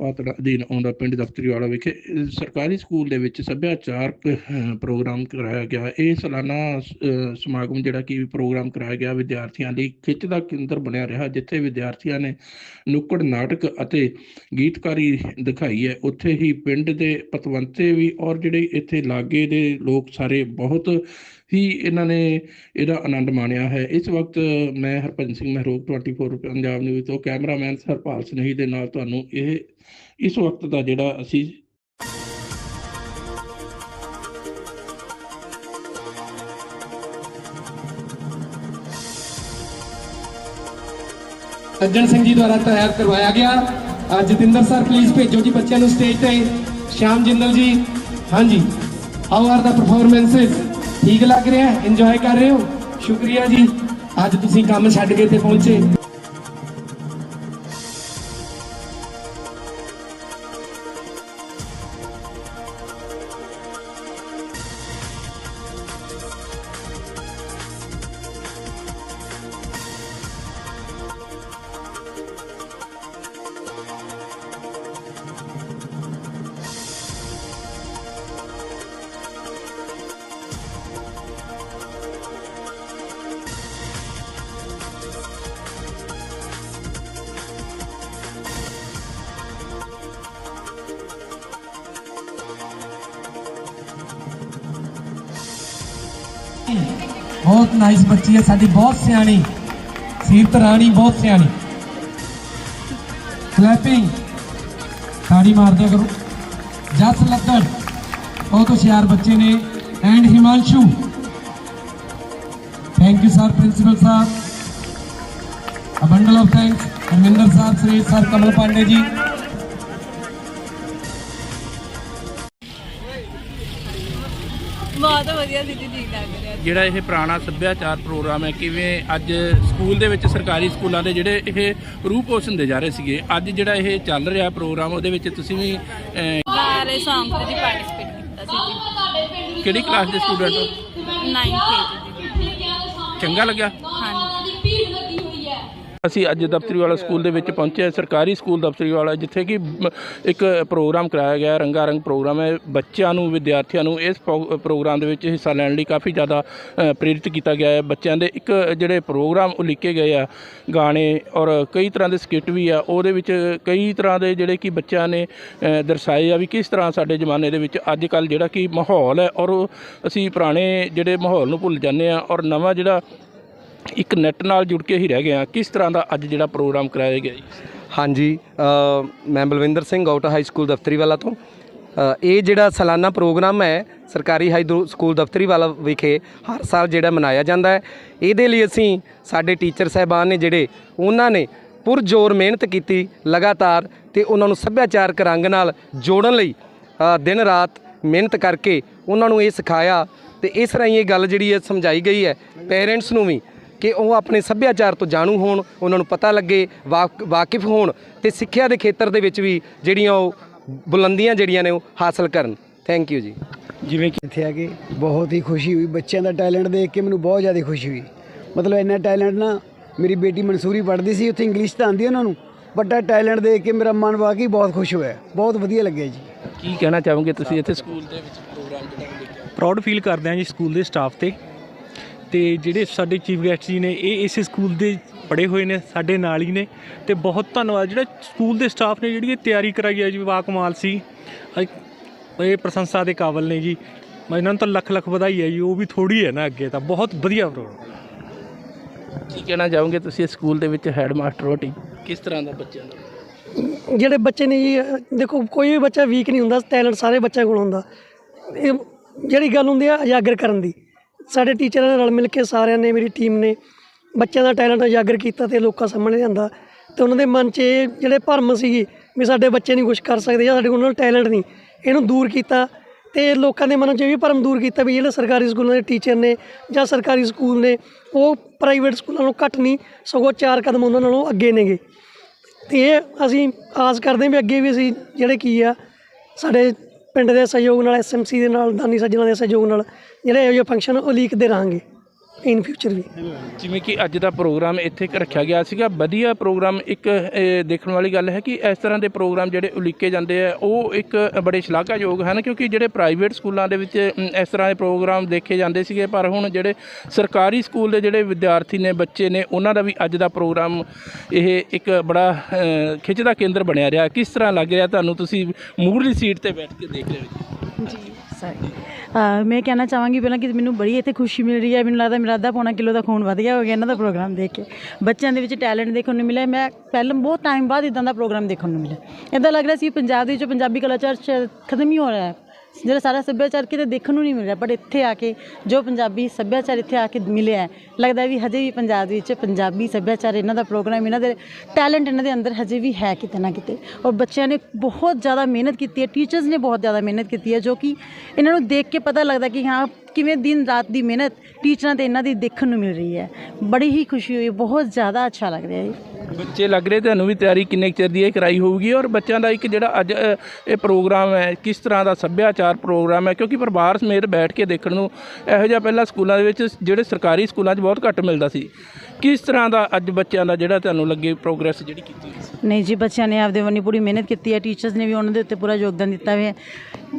ਪਾਤੜਾ ਅਧੀਨ ਆਉਂਦਾ ਪਿੰਡ ਦਫ਼ਤਰੀਵਾਲਾ ਵਿਖੇ ਸਰਕਾਰੀ ਸਕੂਲ ਦੇ ਵਿੱਚ ਸੱਭਿਆਚਾਰਕ ਪ੍ਰੋਗਰਾਮ ਕਰਾਇਆ ਗਿਆ। ਇਹ ਸਾਲਾਨਾ ਸਮਾਗਮ ਜਿਹੜਾ ਕਿ ਪ੍ਰੋਗਰਾਮ ਕਰਾਇਆ ਗਿਆ, ਵਿਦਿਆਰਥੀਆਂ ਲਈ ਖਿੱਚ ਦਾ ਕੇਂਦਰ ਬਣਿਆ ਰਿਹਾ, ਜਿੱਥੇ ਵਿਦਿਆਰਥੀਆਂ ਨੇ ਨੁੱਕੜ ਨਾਟਕ ਅਤੇ ਗੀਤਕਾਰੀ ਦਿਖਾਈ ਹੈ। ਉੱਥੇ ਹੀ ਪਿੰਡ ਦੇ ਪਤਵੰਤੇ ਵੀ ਔਰ ਜਿਹੜੇ ਇੱਥੇ ਲਾਗੇ ਦੇ ਲੋਕ ਸਾਰੇ ਬਹੁਤ ਹੀ ਇਹਨਾਂ ਨੇ ਇਹਦਾ ਆਨੰਦ ਮਾਣਿਆ ਹੈ। ਇਸ ਵਕਤ ਮੈਂ ਹਰਪੰਜ ਸਿੰਘ ਮਹਿਰੋਗ 24 ਪੰਜਾਬ ਨਿਊਜ਼ ਤੋਂ ਕੈਮਰਾਮੈਨ ਸਰਪਾਲ ਸਨੇਹੀ ਦੇ ਨਾਲ ਤੁਹਾਨੂੰ ਇਹ, ਇਸ ਵਕਤ ਦਾ ਜਿਹੜਾ ਅਸੀਂ ਸੱਜਣ ਸਿੰਘ ਜੀ ਦੁਆਰਾ ਤਿਆਰ ਕਰਵਾਇਆ ਗਿਆ। ਜਤਿੰਦਰ ਸਰ ਪਲੀਜ਼ ਭੇਜੋ ਜੀ ਬੱਚਿਆਂ ਨੂੰ ਸਟੇਜ ਤੇ। ਸ਼ਾਮ ਜਿੰਦਲ ਜੀ, ਹਾਂਜੀ ਹਾਊ ਆਰ ਦਾ ਪਰਫਾਰਮੈਂਸਸ ਠੀਕ ਲੱਗ ਰਿਹਾ ਇੰਜੋਏ ਕਰ ਰਹੇ ਹੋ? ਸ਼ੁਕਰੀਆ ਜੀ। ਅੱਜ ਤੁਸੀਂ ਕੰਮ ਛੱਡ ਕੇ ਤੇ ਪਹੁੰਚੇ। ਬਹੁਤ ਨਾਈਸ ਬੱਚੀ ਹੈ ਸਾਡੀ ਬਹੁਤ ਸਿਆਣੀ ਸੀਰਤ ਰਾਣੀ ਬਹੁਤ ਸਿਆਣੀ ਕਲੈਪਿੰਗ ਤਾੜੀ ਮਾਰਦਿਆ ਕਰੋ ਜਸ ਲੱਦੜ ਬਹੁਤ ਹੁਸ਼ਿਆਰ ਬੱਚੇ ਨੇ and Himanshu thank you sir principal sahib a bundle of thanks Harminder Sahib Shri sir Kamal Pandey ji ਬਹੁਤ ਵਧੀਆ ਦੀਦੀ ਠੀਕ ਲੱਗ ਰਿਹਾ। ਜਿਹੜਾ ਇਹ ਪੁਰਾਣਾ ਸੱਭਿਆਚਾਰ ਪ੍ਰੋਗਰਾਮ ਹੈ ਕਿਵੇਂ ਅੱਜ ਸਕੂਲ ਦੇ ਵਿੱਚ ਸਰਕਾਰੀ ਸਕੂਲਾਂ ਦੇ ਜਿਹੜੇ ਇਹ ਰੂਪ ਉਸ ਹੁੰਦੇ ਜਾ ਰਹੇ ਸੀਗੇ ਅੱਜ ਜਿਹੜਾ ਇਹ ਚੱਲ ਰਿਹਾ ਪ੍ਰੋਗਰਾਮ ਉਹਦੇ ਵਿੱਚ ਤੁਸੀਂ ਵੀ ਅਹ, ਸਾਰੇ ਤੇ ਜੀ ਪਾਰਟਿਸਿਪੇਟ ਕੀਤਾ ਸੀ ਜੀ। ਕਿਹੜੀ ਕਲਾਸ ਦੇ ਸਟੂਡੈਂਟ 9th ਜੀ। ਚੰਗਾ ਲੱਗਿਆ? ਅਸੀਂ ਅੱਜ ਦਫ਼ਤਰੀ ਵਾਲਾ ਸਕੂਲ ਦੇ ਵਿੱਚ ਪਹੁੰਚੇ ਹਾਂ, ਸਰਕਾਰੀ ਸਕੂਲ ਦਫ਼ਤਰੀ ਵਾਲਾ ਜਿੱਥੇ ਕਿ ਇੱਕ ਪ੍ਰੋਗਰਾਮ ਕਰਾਇਆ ਗਿਆ ਰੰਗਾ ਰੰਗ ਪ੍ਰੋਗਰਾਮ ਹੈ। ਬੱਚਿਆਂ ਨੂੰ, ਵਿਦਿਆਰਥੀਆਂ ਨੂੰ ਇਸ ਪ੍ਰੋ- ਪ੍ਰੋਗਰਾਮ ਦੇ ਵਿੱਚ ਹਿੱਸਾ ਲੈਣ ਲਈ ਕਾਫੀ ਜ਼ਿਆਦਾ ਪ੍ਰੇਰਿਤ ਕੀਤਾ ਗਿਆ ਹੈ। ਬੱਚਿਆਂ ਦੇ ਇੱਕ ਜਿਹੜੇ ਪ੍ਰੋਗਰਾਮ ਉਲੀਕੇ ਗਏ ਆ, ਗਾਣੇ ਔਰ ਕਈ ਤਰ੍ਹਾਂ ਦੇ ਸਕਿੱਟ ਵੀ ਆ, ਉਹਦੇ ਵਿੱਚ ਕਈ ਤਰ੍ਹਾਂ ਦੇ ਜਿਹੜੇ ਕਿ ਬੱਚਿਆਂ ਨੇ ਦਰਸਾਏ ਆ ਵੀ ਕਿਸ ਤਰ੍ਹਾਂ ਸਾਡੇ ਜ਼ਮਾਨੇ ਦੇ ਵਿੱਚ ਅੱਜ ਕੱਲ ਜਿਹੜਾ ਕਿ ਮਾਹੌਲ ਹੈ ਔਰ ਉਹ ਅਸੀਂ ਪੁਰਾਣੇ ਜਿਹੜੇ ਮਾਹੌਲ ਨੂੰ ਭੁੱਲ ਜਾਂਦੇ ਆ ਔਰ ਨਵਾਂ ਜਿਹੜਾ ਇੱਕ ਨੈਟ ਨਾਲ ਜੁੜ ਕੇ ਹੀ ਰਹਿ ਗਏ ਆ ਕਿਸ ਤਰ੍ਹਾਂ ਦਾ ਅੱਜ ਜਿਹੜਾ ਪ੍ਰੋਗਰਾਮ ਕਰਾਇਆ ਗਿਆ ਜੀ? ਹਾਂਜੀ ਮੈਂ ਬਲਵਿੰਦਰ ਸਿੰਘ ਆਊਟ ਹਾਈ ਸਕੂਲ ਦਫ਼ਤਰੀ ਵਾਲਾ ਤੋਂ। ਇਹ ਜਿਹੜਾ ਸਾਲਾਨਾ ਪ੍ਰੋਗਰਾਮ ਹੈ ਸਰਕਾਰੀ ਹਾਈ ਦੂ- ਸਕੂਲ ਦਫ਼ਤਰੀ ਵਾਲਾ ਵਿਖੇ ਹਰ ਸਾਲ ਜਿਹੜਾ ਮਨਾਇਆ ਜਾਂਦਾ ਹੈ। ਇਹਦੇ ਲਈ ਅਸੀਂ ਸਾਡੇ ਟੀਚਰ ਸਹਿਬਾਨ ਨੇ ਜਿਹੜੇ, ਉਹਨਾਂ ਨੇ ਪੁਰਜ਼ੋਰ ਮਿਹਨਤ ਕੀਤੀ ਲਗਾਤਾਰ ਤੇ ਉਹਨਾਂ ਨੂੰ ਸੱਭਿਆਚਾਰਕ ਰੰਗ ਨਾਲ ਜੋੜਨ ਲਈ ਦਿਨ ਰਾਤ ਮਿਹਨਤ ਕਰਕੇ ਉਹਨਾਂ ਨੂੰ ਇਹ ਸਿਖਾਇਆ। ਤੇ ਇਸ ਰਾਹੀਂ ਇਹ ਗੱਲ ਜਿਹੜੀ ਹੈ ਸਮਝਾਈ ਗਈ ਹੈ ਪੇਰੈਂਟਸ ਨੂੰ ਵੀ। ਕਿ ਉਹ ਆਪਣੇ ਸੱਭਿਆਚਾਰ ਤੋਂ ਜਾਣੂ ਹੋਣ ਉਹਨਾਂ ਨੂੰ ਪਤਾ ਲੱਗੇ ਵਾਕ- ਵਾਕਿਫ ਹੋਣ ਤੇ ਸਿੱਖਿਆ ਦੇ ਖੇਤਰ ਦੇ ਵਿੱਚ ਵੀ ਜਿਹੜੀਆਂ ਉਹ ਬੁਲੰਦੀਆਂ ਜਿਹੜੀਆਂ ਨੇ ਉਹ ਹਾਸਲ ਕਰਨ। ਥੈਂਕ ਯੂ ਜੀ। ਜਿਵੇਂ ਕਿ ਇੱਥੇ ਆ ਕੇ ਬਹੁਤ ਹੀ ਖੁਸ਼ੀ ਹੋਈ ਬੱਚਿਆਂ ਦਾ ਟੈਲੈਂਟ ਦੇਖ ਕੇ ਮੈਨੂੰ ਬਹੁਤ ਜ਼ਿਆਦਾ ਖੁਸ਼ੀ ਹੋਈ। ਮਤਲਬ ਇੰਨਾ ਟੈਲੈਂਟ ਨਾ ਮੇਰੀ ਬੇਟੀ ਮਨਸੂਰੀ ਪੜ੍ਹਦੀ ਸੀ ਉੱਥੇ ਇੰਗਲਿਸ਼ ਤਾਂ ਆਉਂਦੀ ਉਹਨਾਂ ਨੂੰ ਬਟ ਇਹ ਟੈਲੈਂਟ ਦੇਖ ਕੇ ਮੇਰਾ ਮਨ ਵਾਕਈ ਬਹੁਤ ਖੁਸ਼ ਹੋਇਆ ਬਹੁਤ ਵਧੀਆ ਲੱਗਿਆ ਜੀ। ਕੀ ਕਹਿਣਾ ਚਾਹੋਗੇ ਤੁਸੀਂ ਇੱਥੇ ਸਕੂਲ ਦੇ ਵਿੱਚ ਪ੍ਰੋਗਰਾਮ ਜਿਹੜਾ ਦੇਖਿਆ। ਪ੍ਰਾਊਡ ਫੀਲ ਕਰਦੇ ਹਾਂ ਜੀ ਸਕੂਲ ਦੇ ਸਟਾਫ ਤੇ। ਤੇ ਜਿਹੜੇ ਸਾਡੇ ਚੀਫ ਗੈਸਟ ਜੀ ਨੇ ਇਹ ਇਸੇ ਸਕੂਲ ਦੇ ਪੜ੍ਹੇ ਹੋਏ ਨੇ ਸਾਡੇ ਨਾਲ ਹੀ ਨੇ ਤੇ ਬਹੁਤ ਧੰਨਵਾਦ। ਜਿਹੜਾ ਸਕੂਲ ਦੇ ਸਟਾਫ ਨੇ ਜਿਹੜੀ ਇਹ ਤਿਆਰੀ ਕਰਾਈ ਹੈ ਜੀ ਵਾਹ ਕਮਾਲ ਸੀ। ਇਹ ਪ੍ਰਸ਼ੰਸਾ ਦੇ ਕਾਬਲ ਨੇ ਜੀ। ਮੈਂ ਇਹਨਾਂ ਨੂੰ ਤਾਂ ਲੱਖ ਲੱਖ ਵਧਾਈ ਹੈ ਜੀ ਉਹ ਵੀ ਥੋੜੀ ਹੈ ਨਾ ਅੱਗੇ ਤਾਂ ਬਹੁਤ ਵਧੀਆ ਪ੍ਰੋਗਰਾਮ ਕੀ ਕਹਿਣਾ ਚਾਹੋਗੇ ਤੁਸੀਂ ਇਸ ਸਕੂਲ ਦੇ ਵਿੱਚ ਹੈਡ ਮਾਸਟਰ ਹੋ ਟੀ ਕਿਸ ਤਰ੍ਹਾਂ ਦਾ ਬੱਚਿਆਂ ਦਾ? ਜਿਹੜੇ ਬੱਚੇ ਨੇ ਜੀ ਦੇਖੋ ਕੋਈ ਵੀ ਬੱਚਾ ਵੀਕ ਨਹੀਂ ਹੁੰਦਾ ਟੈਲੈਂਟ ਸਾਰੇ ਬੱਚਿਆਂ ਕੋਲ ਹੁੰਦਾ। ਇਹ ਜਿਹੜੀ ਗੱਲ ਹੁੰਦੀ ਆ ਉਜਾਗਰ ਕਰਨ ਦੀ। ਸਾਡੇ ਟੀਚਰਾਂ ਨਾਲ ਰਲ ਮਿਲ ਕੇ ਸਾਰਿਆਂ ਨੇ, ਮੇਰੀ ਟੀਮ ਨੇ ਬੱਚਿਆਂ ਦਾ ਟੈਲੈਂਟ ਉਜਾਗਰ ਕੀਤਾ ਤੇ ਲੋਕਾਂ ਸਾਹਮਣੇ ਲਿਆਂਦਾ। ਤੇ ਉਹਨਾਂ ਦੇ ਮਨ 'ਚ ਇਹ ਜਿਹੜੇ ਭਰਮ ਸੀਗੀ ਵੀ ਸਾਡੇ ਬੱਚੇ ਨਹੀਂ ਕੁਝ ਕਰ ਸਕਦੇ ਜਾਂ ਸਾਡੇ ਕੋਲ ਟੈਲੈਂਟ ਨਹੀਂ, ਇਹਨੂੰ ਦੂਰ ਕੀਤਾ ਤੇ ਲੋਕਾਂ ਦੇ ਮਨਾਂ 'ਚ ਇਹ ਵੀ ਭਰਮ ਦੂਰ ਕੀਤਾ ਵੀ ਜਿਹੜੇ ਸਰਕਾਰੀ ਸਕੂਲਾਂ ਦੇ ਟੀਚਰ ਨੇ ਜਾਂ ਸਰਕਾਰੀ ਸਕੂਲ ਨੇ, ਉਹ ਪ੍ਰਾਈਵੇਟ ਸਕੂਲਾਂ ਨਾਲੋਂ ਘੱਟ ਨਹੀਂ, ਸਗੋਂ ਚਾਰ ਕਦਮ ਉਹਨਾਂ ਨਾਲੋਂ ਅੱਗੇ ਨੇਗੇ। ਤੇ ਇਹ ਅਸੀਂ ਆਸ ਕਰਦੇ ਹਾਂ ਵੀ ਅੱਗੇ ਵੀ ਅਸੀਂ ਜਿਹੜੇ ਕੀ ਆ, ਸਾਡੇ ਪਿੰਡ ਦੇ ਸਹਿਯੋਗ ਨਾਲ ਐਸਐਮਸੀ ਦੇ ਨਾਲ, ਦਾਨੀ ਸੱਜਣਾ ਦੇ ਸਹਿਯੋਗ ਨਾਲ, ਜਿਹੜੇ ਇਹੋ ਜਿਹੇ ਫੰਕਸ਼ਨ ਉਹ ਉਲੀਕਦੇ ਰਹਾਂਗੇ। ਇਨ ਫਿਊਚਰ ਵੀ। ਜਿਵੇਂ ਕਿ ਅੱਜ ਦਾ ਪ੍ਰੋਗਰਾਮ ਇੱਥੇ ਕ ਰੱਖਿਆ ਗਿਆ ਸੀਗਾ ਵਧੀਆ ਪ੍ਰੋਗਰਾਮ ਇੱਕ ਦੇਖਣ ਵਾਲੀ ਗੱਲ ਹੈ ਕਿ ਇਸ ਤਰ੍ਹਾਂ ਦੇ ਪ੍ਰੋਗਰਾਮ ਜਿਹੜੇ ਉਲੀਕੇ ਜਾਂਦੇ ਆ ਉਹ ਇੱਕ ਬੜੇ ਸ਼ਲਾਘਾਯੋਗ ਹਨ ਕਿਉਂਕਿ ਜਿਹੜੇ ਪ੍ਰਾਈਵੇਟ ਸਕੂਲਾਂ ਦੇ ਵਿੱਚ ਇਸ ਤਰ੍ਹਾਂ ਦੇ ਪ੍ਰੋਗਰਾਮ ਦੇਖੇ ਜਾਂਦੇ ਸੀਗੇ ਪਰ ਹੁਣ ਜਿਹੜੇ ਸਰਕਾਰੀ ਸਕੂਲ ਦੇ ਜਿਹੜੇ ਵਿਦਿਆਰਥੀ ਨੇ ਬੱਚੇ ਨੇ ਉਹਨਾਂ ਦਾ ਵੀ ਅੱਜ ਦਾ ਪ੍ਰੋਗਰਾਮ ਇਹ ਇੱਕ ਬੜਾ ਖਿੱਚ ਦਾ ਕੇਂਦਰ ਬਣਿਆ ਰਿਹਾ। ਕਿਸ ਤਰ੍ਹਾਂ ਲੱਗ ਰਿਹਾ? ਤੁਹਾਨੂੰ ਤੁਸੀਂ ਮੂਹਰਲੀ ਸੀਟ ਤੇ ਬੈਠ ਕੇ ਦੇਖ ਰਹੇ ਹੋ ਜੀ। ਸੌਰੀ uh, ਮੈਂ ਕਹਿਣਾ ਚਾਹਾਂਗੀ ਪਹਿਲਾਂ ਕਿ ਮੈਨੂੰ ਬੜੀ ਇੱਥੇ ਖੁਸ਼ੀ ਮਿਲ ਰਹੀ ਹੈ। ਮੈਨੂੰ ਲੱਗਦਾ ਮੇਰਾ ਅੱਧਾ ਪੌਣਾ ਕਿਲੋ ਦਾ ਖੂਨ ਵਧ ਗਿਆ ਹੋ ਗਿਆ ਇਹਨਾਂ ਦਾ ਪ੍ਰੋਗਰਾਮ ਦੇਖ ਕੇ। ਬੱਚਿਆਂ ਦੇ ਵਿੱਚ ਟੈਲੈਂਟ ਦੇਖਣ ਨੂੰ ਮਿਲਿਆ। ਮੈਂ ਪਹਿਲਾਂ ਬਹੁਤ ਟਾਈਮ ਬਾਅਦ ਇਦਾਂ ਦਾ ਪ੍ਰੋਗਰਾਮ ਦੇਖਣ ਨੂੰ ਮਿਲਿਆ। ਇਦਾਂ ਲੱਗ ਰਿਹਾ ਸੀ ਪੰਜਾਬ ਦੇ ਵਿੱਚ ਪੰਜਾਬੀ ਕਲਾਚਾਰ ਖਤਮ ਹੀ ਹੋ ਰਿਹਾ ਹੈ। ਜਿਹੜਾ ਸਾਰਾ ਸੱਭਿਆਚਾਰ ਕਿਤੇ ਦੇਖਣ ਨੂੰ ਨਹੀਂ ਮਿਲ ਰਿਹਾ ਬਟ ਇੱਥੇ ਆ ਕੇ ਜੋ ਪੰਜਾਬੀ ਸੱਭਿਆਚਾਰ ਇੱਥੇ ਆ ਕੇ ਮਿਲਿਆ ਹੈ, ਲੱਗਦਾ ਵੀ ਹਜੇ ਵੀ ਪੰਜਾਬ ਦੇ ਵਿੱਚ ਪੰਜਾਬੀ ਸੱਭਿਆਚਾਰ ਇਹਨਾਂ ਦਾ ਪ੍ਰੋਗਰਾਮ ਇਹਨਾਂ ਦੇ ਟੈਲੈਂਟ ਇਹਨਾਂ ਦੇ ਅੰਦਰ ਹਜੇ ਵੀ ਹੈ ਕਿਤੇ ਨਾ ਕਿਤੇ। ਔਰ ਬੱਚਿਆਂ ਨੇ ਬਹੁਤ ਜ਼ਿਆਦਾ ਮਿਹਨਤ ਕੀਤੀ ਹੈ ਟੀਚਰਸ ਨੇ ਬਹੁਤ ਜ਼ਿਆਦਾ ਮਿਹਨਤ ਕੀਤੀ ਹੈ ਜੋ ਕਿ ਇਹਨਾਂ ਨੂੰ ਦੇਖ ਕੇ ਪਤਾ ਲੱਗਦਾ ਕਿ ਹਾਂ ਕਿਵੇਂ ਦਿਨ ਰਾਤ ਦੀ ਮਿਹਨਤ ਟੀਚਰਾਂ ਤੇ ਇਹਨਾਂ ਦੀ ਦੇਖਣ ਨੂੰ ਮਿਲ ਰਹੀ ਹੈ। ਬੜੀ ਹੀ ਖੁਸ਼ੀ ਹੋਈ ਬਹੁਤ ਜ਼ਿਆਦਾ ਅੱਛਾ ਲੱਗ ਰਿਹਾ ਹੈ। ਬੱਚੇ ਲੱਗ ਰਹੇ ਤੁਹਾਨੂੰ ਵੀ ਤਿਆਰੀ ਕਿੰਨੇ ਕੁ ਚਿਰ ਦੀ ਇਹ ਕਰਾਈ ਹੋਊਗੀ? ਔਰ ਬੱਚਿਆਂ ਦਾ ਇੱਕ ਜਿਹੜਾ ਅੱਜ ਅ, ਇਹ ਪ੍ਰੋਗਰਾਮ ਹੈ ਕਿਸ ਤਰ੍ਹਾਂ ਦਾ ਸੱਭਿਆਚਾਰ ਪ੍ਰੋਗਰਾਮ ਹੈ? ਕਿਉਂਕਿ ਪਰਿਵਾਰ ਸਮੇਤ ਬੈਠ ਕੇ ਦੇਖਣ ਨੂੰ ਇਹੋ ਜਿਹਾ ਪਹਿਲਾਂ ਸਕੂਲਾਂ ਦੇ ਵਿੱਚ ਜਿਹੜੇ ਸਰਕਾਰੀ ਸਕੂਲਾਂ 'ਚ ਬਹੁਤ ਘੱਟ ਮਿਲਦਾ ਸੀ। ਕਿਸ ਤਰ੍ਹਾਂ ਦਾ ਅੱਜ ਬੱਚਿਆਂ ਦਾ ਜਿਹੜਾ ਤੁਹਾਨੂੰ ਲੱਗੇ ਪ੍ਰੋਗਰੈਸ ਜਿਹੜੀ ਕੀਤੀ ਹੋਈ ਨਹੀਂ ਜੀ ਬੱਚਿਆਂ ਨੇ ਆਪਦੇ ਵੱਲੋਂ ਪੂਰੀ ਮਿਹਨਤ ਕੀਤੀ ਹੈ। ਟੀਚਰਸ ਨੇ ਵੀ ਉਹਨਾਂ ਦੇ ਉੱਤੇ ਪੂਰਾ ਯੋਗਦਾਨ ਦਿੱਤਾ ਹੋਇਆ ਹੈ।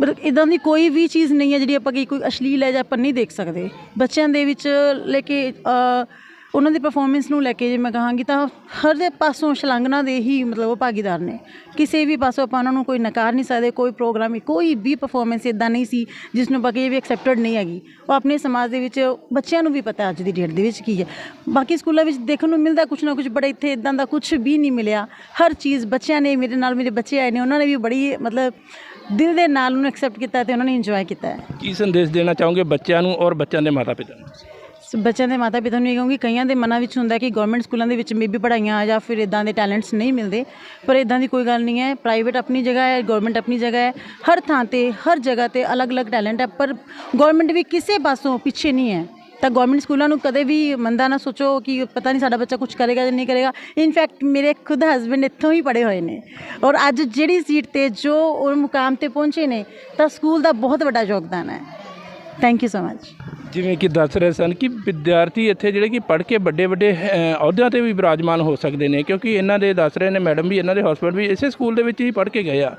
ਪਰ ਇਦਾਂ ਦੀ ਕੋਈ ਵੀ ਚੀਜ਼ ਨਹੀਂ ਹੈ ਜਿਹੜੀ ਆਪਾਂ ਕਿ ਕੋਈ ਅਸ਼ਲੀਲ ਹੈ ਜਾਂ ਆਪਾਂ ਨਹੀਂ ਦੇਖ ਸਕਦੇ। ਬੱਚਿਆਂ ਦੇ ਵਿੱਚ ਲੈ ਕੇ ਅ, ਉਹਨਾਂ ਦੀ ਪਰਫਾਰਮੈਂਸ ਨੂੰ ਲੈ ਕੇ ਜੇ ਮੈਂ ਕਹਾਂਗੀ ਤਾਂ ਹਰ ਦੇ ਪਾਸੋਂ ਸ਼ਲਾਘਨਾ ਦੇ ਹੀ ਮਤਲਬ ਉਹ ਭਾਗੀਦਾਰ ਨੇ। ਕਿਸੇ ਵੀ ਪਾਸੋਂ ਆਪਾਂ ਉਹਨਾਂ ਨੂੰ ਕੋਈ ਨਕਾਰ ਨਹੀਂ ਸਕਦੇ, ਕੋਈ ਪ੍ਰੋਗਰਾਮ ਕੋਈ ਵੀ ਪਰਫਾਰਮੈਂਸ ਇਦਾਂ ਨਹੀਂ ਸੀ ਜਿਸ ਨੂੰ ਬਾਕੀ ਵੀ ਐਕਸੈਪਟਡ ਨਹੀਂ ਹੈਗੀ। ਉਹ ਆਪਣੇ ਸਮਾਜ ਦੇ ਵਿੱਚ ਬੱਚਿਆਂ ਨੂੰ ਵੀ ਪਤਾ ਅੱਜ ਦੀ ਡੇਟ ਦੇ ਵਿੱਚ ਕੀ ਹੈ। ਬਾਕੀ ਸਕੂਲਾਂ ਵਿੱਚ ਦੇਖਣ ਨੂੰ ਮਿਲਦਾ ਕੁਝ ਨਾ ਕੁਝ ਬੜਾ ਇੱਥੇ ਇਦਾਂ ਦਾ ਕੁਝ ਵੀ ਨਹੀਂ ਮਿਲਿਆ। ਹਰ ਚੀਜ਼ ਬੱਚਿਆਂ ਨੇ, ਮੇਰੇ ਨਾਲ ਮੇਰੇ ਬੱਚੇ ਆਏ ਨੇ, ਉਹਨਾਂ ਨੇ ਵੀ ਬੜੀ ਮਤਲਬ ਦਿਲ ਦੇ ਨਾਲ ਉਹਨੂੰ ਐਕਸੈਪਟ ਕੀਤਾ ਤੇ ਉਹਨਾਂ ਨੇ ਇੰਜੋਏ ਕੀਤਾ ਹੈ। ਕੀ ਸੰਦੇਸ਼ ਦੇਣਾ ਚਾਹੋਗੇ ਬੱਚਿਆਂ ਨੂੰ ਔਰ ਬੱਚਿਆਂ ਦੇ ਮਾਤਾ ਪਿਤਾ ਨੂੰ? ਬੱਚਿਆਂ ਦੇ ਮਾਤਾ ਪਿਤਾ ਨੂੰ ਇਹ ਕਹੂੰਗੀ, ਕਈਆਂ ਦੇ ਮਨਾਂ ਵਿੱਚ ਹੁੰਦਾ ਕਿ ਗਵਰਨਮੈਂਟ ਸਕੂਲਾਂ ਦੇ ਵਿੱਚ ਮੇਬੀ ਪੜ੍ਹਾਈਆਂ ਜਾਂ ਫਿਰ ਇਦਾਂ ਦੇ ਟੈਲੈਂਟਸ ਨਹੀਂ ਮਿਲਦੇ। ਪਰ ਇਦਾਂ ਦੀ ਕੋਈ ਗੱਲ ਨਹੀਂ ਹੈ। ਪ੍ਰਾਈਵੇਟ ਆਪਣੀ ਜਗ੍ਹਾ ਹੈ ਗਵਰਨਮੈਂਟ ਆਪਣੀ ਜਗ੍ਹਾ ਹੈ। ਹਰ ਥਾਂ ਤੇ, ਹਰ ਜਗ੍ਹਾ ਤੇ ਅਲੱਗ-ਅਲੱਗ ਟੈਲੈਂਟ ਹੈ, ਪਰ ਗਵਰਨਮੈਂਟ ਵੀ ਕਿਸੇ ਪਾਸੋਂ ਪਿੱਛੇ ਨਹੀਂ ਹੈ। ਤਾਂ ਗਵਰਨਮੈਂਟ ਸਕੂਲਾਂ ਨੂੰ ਕਦੇ ਵੀ ਮੰਦਾ ਨਾ ਸੋਚੋ ਕਿ ਪਤਾ ਨਹੀਂ ਸਾਡਾ ਬੱਚਾ ਕੁਝ ਕਰੇਗਾ ਜਾਂ ਨਹੀਂ ਕਰੇਗਾ। ਇਨਫੈਕਟ ਮੇਰੇ ਖੁਦ ਹਸਬੰਡ ਇੱਥੋਂ ਹੀ ਪੜ੍ਹੇ ਹੋਏ ਨੇ। ਔਰ ਅੱਜ ਜਿਹੜੀ ਸੀਟ ਤੇ ਜੋ ਉਹ ਮੁਕਾਮ ਤੇ ਪਹੁੰਚੇ ਨੇ, ਤਾਂ ਸਕੂਲ ਦਾ ਬਹੁਤ ਵੱਡਾ ਯੋਗਦਾਨ ਹੈ। ਥੈਂਕ ਯੂ ਸੋ ਮਚ ਜਿਵੇਂ ਕਿ ਦੱਸ ਰਹੇ ਸਨ ਕਿ ਵਿਦਿਆਰਥੀ ਇੱਥੇ ਜਿਹੜੇ ਕਿ ਪੜ੍ਹ ਕੇ ਵੱਡੇ ਵੱਡੇ ਅਹੁਦਿਆਂ ਤੇ ਵੀ ਵਿਰਾਜਮਾਨ ਹੋ ਸਕਦੇ ਨੇ ਕਿਉਂਕਿ ਇਹਨਾਂ ਦੇ ਦੱਸ ਰਹੇ ਨੇ ਮੈਡਮ ਵੀ ਇਹਨਾਂ ਦੇ ਹਸਬੰਡ ਵੀ ਇਸੇ ਸਕੂਲ ਦੇ ਵਿੱਚ ਹੀ ਪੜ੍ਹ ਕੇ ਗਏ ਆ।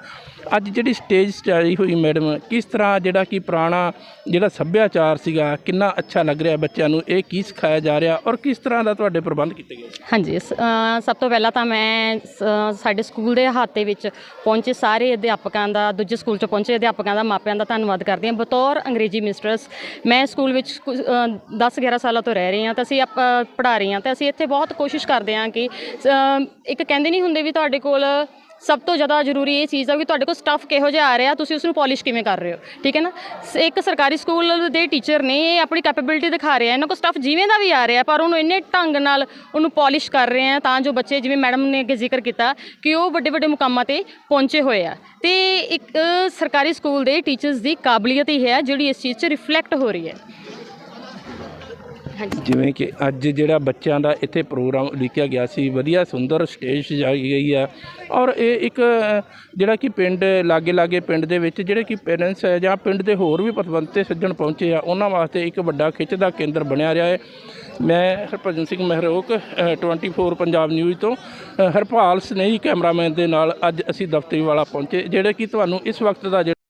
ਅੱਜ ਜਿਹੜੀ ਸਟੇਜ ਸਟਾਈ ਹੋਈ ਮੈਡਮ ਕਿਸ ਤਰ੍ਹਾਂ ਜਿਹੜਾ ਕਿ ਪੁਰਾਣਾ ਜਿਹੜਾ ਸੱਭਿਆਚਾਰ ਸੀਗਾ ਕਿੰਨਾ ਅੱਛਾ ਲੱਗ ਰਿਹਾ ਬੱਚਿਆਂ ਨੂੰ ਇਹ ਕੀ ਸਿਖਾਇਆ ਜਾ ਰਿਹਾ ਔਰ ਕਿਸ ਤਰ੍ਹਾਂ ਦਾ ਤੁਹਾਡੇ ਪ੍ਰਬੰਧ ਕੀਤੇ ਗਏ? ਹਾਂਜੀ ਸਭ ਤੋਂ ਪਹਿਲਾਂ ਤਾਂ ਮੈਂ ਸਾਡੇ ਸਕੂਲ ਦੇ ਅਹਾਤੇ ਵਿੱਚ ਪਹੁੰਚੇ ਸਾਰੇ ਅਧਿਆਪਕਾਂ ਦਾ ਦੂਜੇ ਸਕੂਲ 'ਚ ਪਹੁੰਚੇ ਅਧਿਆਪਕਾਂ ਦਾ ਮਾਪਿਆਂ ਦਾ ਧੰਨਵਾਦ ਕਰਦੀ ਹਾਂ। ਬਤੌਰ ਅੰਗਰੇਜ਼ੀ ਮਿਸਟਰਸ ਮੈਂ ਸਕੂਲ ਵਿੱਚ 10 11 ਸਾਲਾਂ ਤੋਂ ਰਹਿ ਰਹੀ ਹਾਂ, ਤਾਂ ਅਸੀਂ ਆਪ ਪੜ੍ਹਾ ਰਹੀ ਹਾਂ, ਤੇ ਅਸੀਂ ਇੱਥੇ ਬਹੁਤ ਕੋਸ਼ਿਸ਼ ਕਰਦੇ ਹਾਂ ਕਿ ਇੱਕ ਕਹਿੰਦੇ ਨਹੀਂ ਹੁੰਦੇ ਵੀ ਤੁਹਾਡੇ ਕੋਲ ਸਭ ਤੋਂ ਜ਼ਿਆਦਾ ਜ਼ਰੂਰੀ ਇਹ ਚੀਜ਼ ਆ ਕਿ ਤੁਹਾਡੇ ਕੋਲ ਸਟੱਫ ਕਿਹੋ ਜਿਹਾ ਆ ਰਿਹਾ, ਤੁਸੀਂ ਉਸ ਨੂੰ ਪਾਲਿਸ਼ ਕਿਵੇਂ ਕਰ ਰਹੇ ਹੋ, ਠੀਕ ਹੈ ਨਾ? ਸ- ਇੱਕ ਸਰਕਾਰੀ ਸਕੂਲ ਦੇ ਟੀਚਰ ਨੇ ਇਹ ਆਪਣੀ ਕੈਪੇਬਿਲਿਟੀ ਦਿਖਾ ਰਹੇ ਆ, ਇਹਨਾਂ ਕੋਲ ਸਟਾਫ ਜਿਵੇਂ ਦਾ ਵੀ ਆ ਰਿਹਾ, ਪਰ ਉਹਨੂੰ ਇੰਨੇ ਢੰਗ ਨਾਲ ਉਹਨੂੰ ਪਾਲਿਸ਼ ਕਰ ਰਹੇ ਆ, ਤਾਂ ਜੋ ਬੱਚੇ ਜਿਵੇਂ ਮੈਡਮ ਨੇ ਅੱਗੇ ਜ਼ਿਕਰ ਕੀਤਾ ਕਿ ਉਹ ਵੱਡੇ ਵੱਡੇ ਮੁਕਾਮਾਂ ਤੇ ਪਹੁੰਚੇ ਹੋਏ ਆ। ਤੇ ਇੱਕ ਸਰਕਾਰੀ ਸਕੂਲ ਦੇ ਟੀਚਰਸ ਦੀ ਕਾਬਲੀਅਤ ਹੀ ਹੈ ਜਿਹੜੀ ਇਸ ਚੀਜ਼ 'ਚ ਰਿਫਲੈਕਟ ਹੋ ਰਹੀ ਹੈ। ਜਿਵੇਂ ਕਿ ਅੱਜ ਜਿਹੜਾ ਬੱਚਿਆਂ ਦਾ ਇੱਥੇ ਪ੍ਰੋਗਰਾਮ ਲਿਖਿਆ ਗਿਆ ਸੀ ਵਧੀਆ ਸੁੰਦਰ ਸਟੇਜ ਸਜਾਈ ਗਈ ਆ। ਔਰ ਇਹ ਇੱਕ ਜਿਹੜਾ ਕਿ ਪਿੰਡ ਲਾਗੇ ਲਾਗੇ ਪਿੰਡ ਦੇ ਵਿੱਚ ਜਿਹੜੇ ਕਿ ਪੇਰੈਂਟਸ ਹੈ ਜਾਂ ਪਿੰਡ ਦੇ ਹੋਰ ਵੀ ਪਤਵੰਤੇ ਸੱਜਣ ਪਹੁੰਚੇ ਆ ਉਹਨਾਂ ਵਾਸਤੇ ਇੱਕ ਵੱਡਾ ਖਿੱਚ ਦਾ ਕੇਂਦਰ ਬਣਿਆ ਰਿਹਾ ਹੈ। ਮੈਂ ਹਰਭਜਨ ਸਿੰਘ ਮਹਿਰੋਕ ਅ, 24 ਪੰਜਾਬ ਨਿਊਜ਼ ਤੋਂ ਹਰਪਾਲ ਸਨੇਹੀ ਕੈਮਰਾਮੈਨ ਦੇ ਨਾਲ ਅੱਜ ਅਸੀਂ ਦਫ਼ਤਰੀ ਵਾਲਾ ਪਹੁੰਚੇ ਜਿਹੜੇ ਕਿ ਤੁਹਾਨੂੰ ਇਸ ਵਕਤ ਦਾ ਜਿਹੜਾ